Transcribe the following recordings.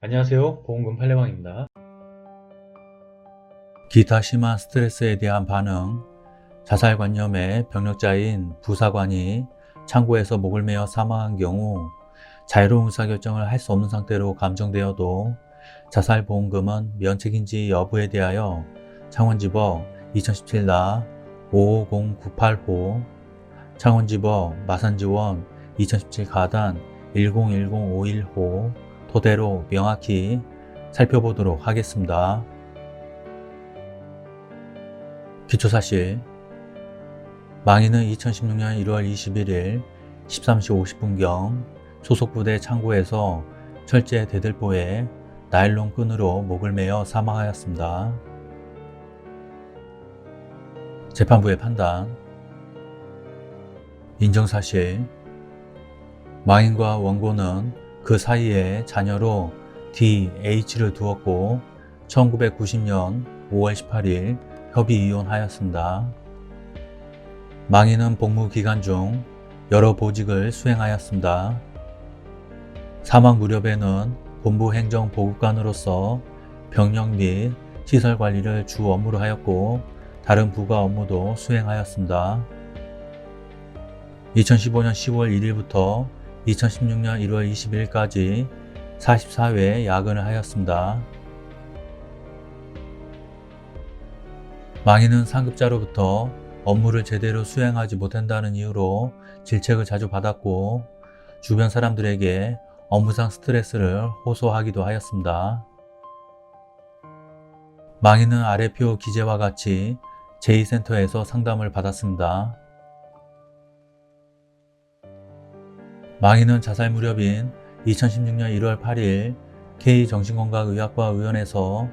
안녕하세요. 보험금 팔례방입니다. 기타 심한 스트레스에 대한 반응, 자살관념의 병력자인 부사관이 창고에서 목을 메어 사망한 경우 자유로운 의사결정을 할 수 없는 상태로 감정되어도 자살보험금은 면책인지 여부에 대하여 창원지법 2017나 550985, 창원지법 마산지원 2017 가단 1010515 토대로 명확히 살펴보도록 하겠습니다. 기초사실 망인은 2016년 1월 21일 13시 50분경 소속 부대 창고에서 철제 대들보에 나일론 끈으로 목을 매어 사망하였습니다. 재판부의 판단 인정사실 망인과 원고는 그 사이에 자녀로 DH를 두었고 1990년 5월 18일 협의 이혼하였습니다. 망인은 복무 기간 중 여러 보직을 수행하였습니다. 사망 무렵에는 본부 행정 보급관으로서 병력 및 시설 관리를 주 업무로 하였고 다른 부가 업무도 수행하였습니다. 2015년 10월 1일부터 2016년 1월 20일까지 44회 야근을 하였습니다. 망인은 상급자로부터 업무를 제대로 수행하지 못한다는 이유로 질책을 자주 받았고 주변 사람들에게 업무상 스트레스를 호소하기도 하였습니다. 망인은 아래표 기재와 같이 제2센터에서 상담을 받았습니다. 망인은 자살 무렵인 2016년 1월 8일 K정신건강의학과 의원에서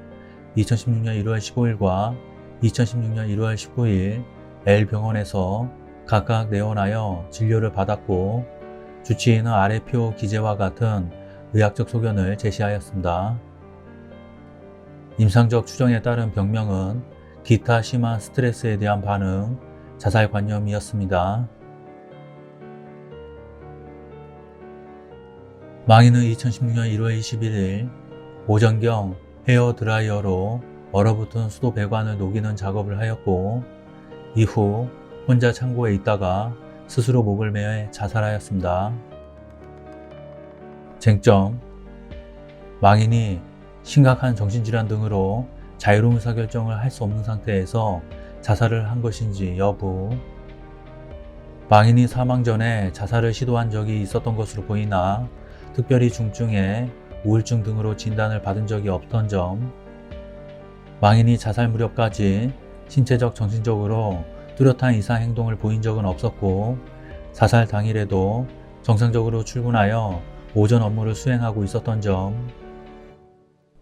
2016년 1월 15일과 2016년 1월 19일 L병원에서 각각 내원하여 진료를 받았고 주치의는 아래표 기재와 같은 의학적 소견을 제시하였습니다. 임상적 추정에 따른 병명은 기타 심한 스트레스에 대한 반응, 자살관념이었습니다. 망인은 2016년 1월 21일 오전경 헤어 드라이어로 얼어붙은 수도 배관을 녹이는 작업을 하였고 이후 혼자 창고에 있다가 스스로 목을 매어 자살하였습니다. 쟁점 망인이 심각한 정신질환 등으로 자유로운 의사결정을 할 수 없는 상태에서 자살을 한 것인지 여부 망인이 사망 전에 자살을 시도한 적이 있었던 것으로 보이나 특별히 중증의 우울증 등으로 진단을 받은 적이 없던 점, 망인이 자살 무렵까지 신체적 정신적으로 뚜렷한 이상 행동을 보인 적은 없었고, 자살 당일에도 정상적으로 출근하여 오전 업무를 수행하고 있었던 점,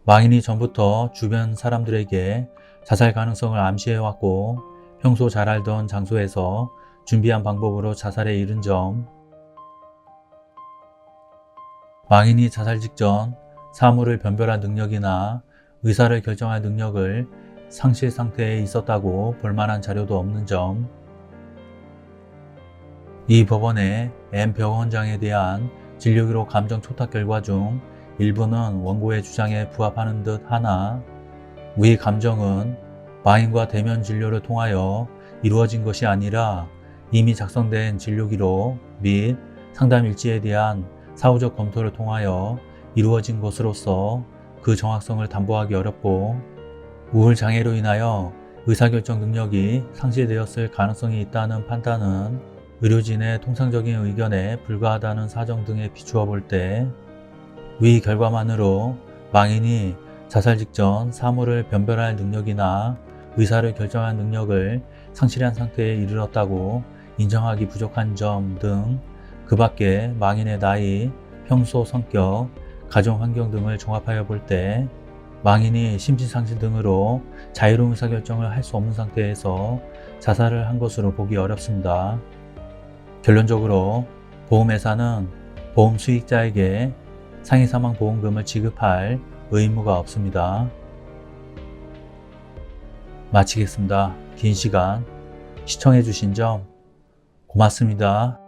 망인이 전부터 주변 사람들에게 자살 가능성을 암시해왔고, 평소 잘 알던 장소에서 준비한 방법으로 자살에 이른 점, 망인이 자살 직전 사물을 변별할 능력이나 의사를 결정할 능력을 상실 상태에 있었다고 볼 만한 자료도 없는 점, 이 법원의 M 병원장에 대한 진료기록 감정 초탁 결과 중 일부는 원고의 주장에 부합하는 듯 하나, 위 감정은 망인과 대면 진료를 통하여 이루어진 것이 아니라 이미 작성된 진료기록 및 상담 일지에 대한 사후적 검토를 통하여 이루어진 것으로서 그 정확성을 담보하기 어렵고 우울 장애로 인하여 의사결정 능력이 상실되었을 가능성이 있다는 판단은 의료진의 통상적인 의견에 불과하다는 사정 등에 비추어 볼 때 위 결과만으로 망인이 자살 직전 사물을 변별할 능력이나 의사를 결정할 능력을 상실한 상태에 이르렀다고 인정하기 부족한 점 등 그 밖에 망인의 나이, 평소 성격, 가정 환경 등을 종합하여 볼 때 망인이 심신상실 등으로 자유로운 의사결정을 할 수 없는 상태에서 자살을 한 것으로 보기 어렵습니다. 결론적으로 보험회사는 보험 수익자에게 상해 사망 보험금을 지급할 의무가 없습니다. 마치겠습니다. 긴 시간 시청해주신 점 고맙습니다.